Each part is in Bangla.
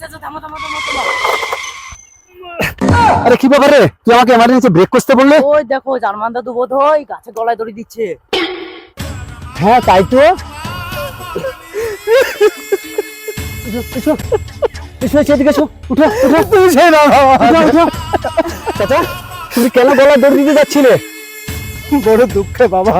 চাচা থামো থামো থামো থামো। আরে কি ব্যাপারে? তুই আমাকে এমার্জেন্সি ব্রেক করতে বললে? ওই দেখো জার্মান দাদু বোধ হয় গাছে গলায় দড়ি দিচ্ছে। হ্যাঁ তাই তো। এসো, এসো এসো এসো এদিকে এসো। উঠো উঠো। উঠো, উঠো। চাচা তুমি কেন গলা দৌড় দিতে যাচ্ছিলে? বড় দুঃখে বাবা।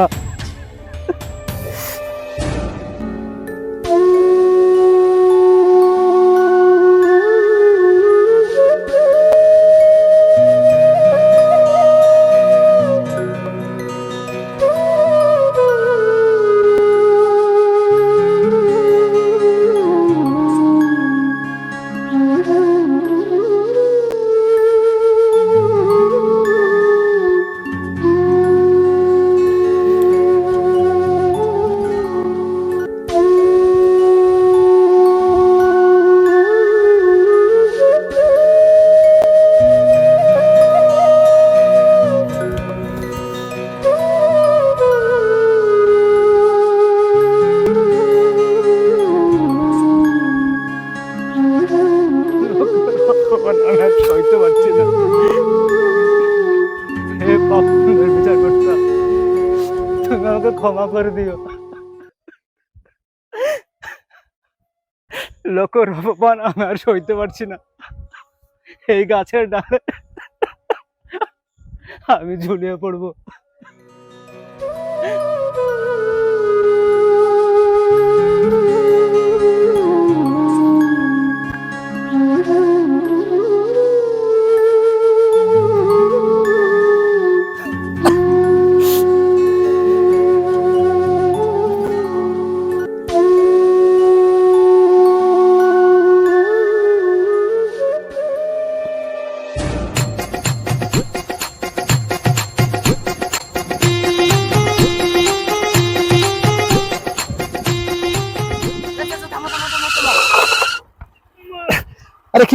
আমাকে ক্ষমা করে দিও। লোকর অপমান আমি আর সইতে পারছি না। এই গাছের ডালে আমি ঝুলিয়ে পড়ব।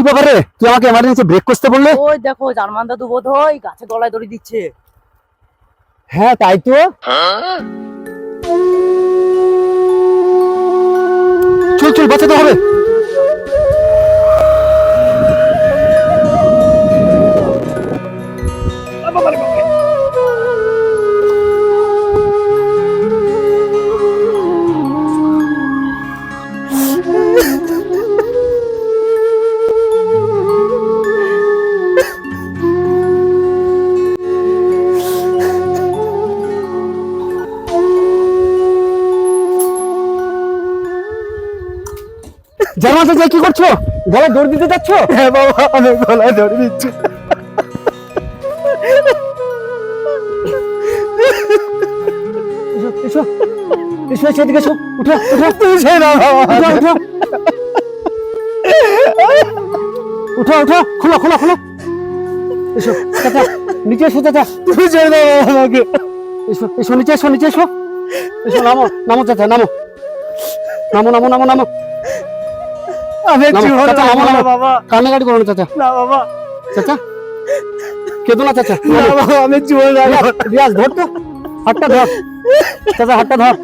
ব্যাপারে? তুই আমাকে এমার্জেন্সি ব্রেক করতে বললে? ওই দেখো জার্মান দাদু বোধ হয় গাছে গলায় দড়ি দিচ্ছে। হ্যাঁ তাই তো। চল চল বাঁচাতে হবে। জামা চাচা কি করছ? গলায় দৌড় দিতে যাচ্ছ? হ্যাঁ বাবা আমি গলায় দৌড় দিচ্ছি। এসো এসো এসো এদিকে এসো। উঠো উঠো উঠো উঠো উঠো। উঠো খোলো খোলো খোলো। এসো চাচা নিচে এসো চাচা। তুমি দাও আমাকে। এসো এসো নিচে এসো নিচে এসো। এসো নামো নামো চাচা নামো। নামো নামো নামো নামো। কান্নাকাটি করো না চাচা। না বাবা। চাচা কেঁদো না চাচা। না বাবা আমি জীবন রিয়াজ ধর তো। হাতটা ধর। চাচা হাতটা ধর।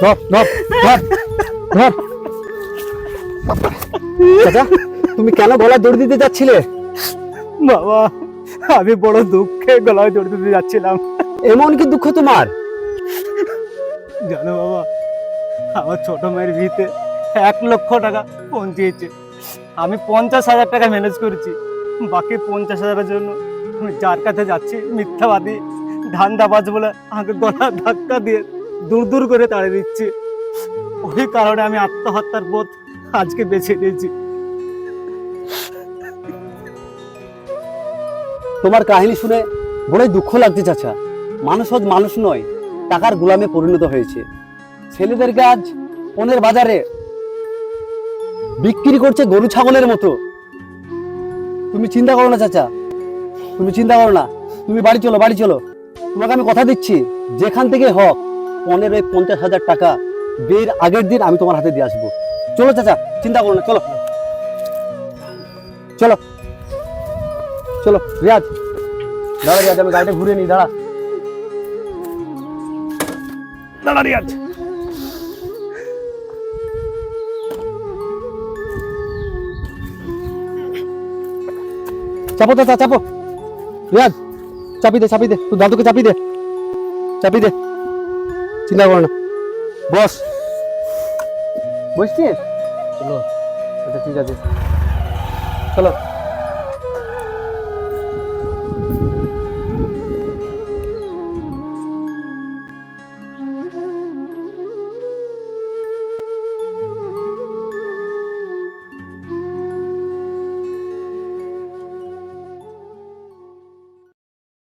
ধর ধর ধর ধর। চাচা তুমি কেন গলায় দৌড় দিতে যাচ্ছিলে? বাবা আমি বড় দুঃখে গলায় দৌড় দিতে যাচ্ছিলাম। এমন কি দুঃখ তোমার? জানো বাবা আমার ছোট মায়ের বিয়েতে এক লক্ষ টাকা পৌঁছিয়েছে। আমি পঞ্চাশ হাজার টাকা ম্যানেজ করেছি। বাকি পঞ্চাশ হাজারের জন্য যার কাছে যাচ্ছি মিথ্যাবাদী, ধান্দাবাজ বলে আমাকে গলা ধাক্কা দিয়ে দূর দূর করে তাড়িয়ে দিচ্ছে। ওই কারণে আমি আত্মহত্যার পথ আজকে বেছে নিয়েছি। তোমার কাহিনী শুনে বড়ই দুঃখ লাগছে, চাচা। মানুষ মানুষ নয়, টাকার গোলামে পরিণত হয়েছে। ছেলেদেরকে আজ পনেরো বাজারে বিক্রি করছে গরু ছাগলের মতো। তুমি চিন্তা করো না, চাচা। তুমি চিন্তা করো না। তুমি বাড়ি চলো বাড়ি চলো। তোমাকে আমি কথা দিচ্ছি। যেখান থেকে হোক, পনেরো পঞ্চাশ হাজার টাকা বিয়ের আগের দিন আমি তোমার হাতে দিয়ে আসব। চলো, চাচা, চিন্তা করো না, চলো। চলো। চলো রিয়াজ দাঁড়া রিয়াজ আমি গাড়িটা ঘুরে নিই, দাঁড়া। দাঁড়া রিয়াজ চাপো চাচা চাপো। রিয়াজ চাপি দে চাপি দে। তুই দাদুকে চাপি দে। চাপি দে। চিন্তা করো না। বস। বসছিস? চলো। আচ্ছা ঠিক আছে। চলো।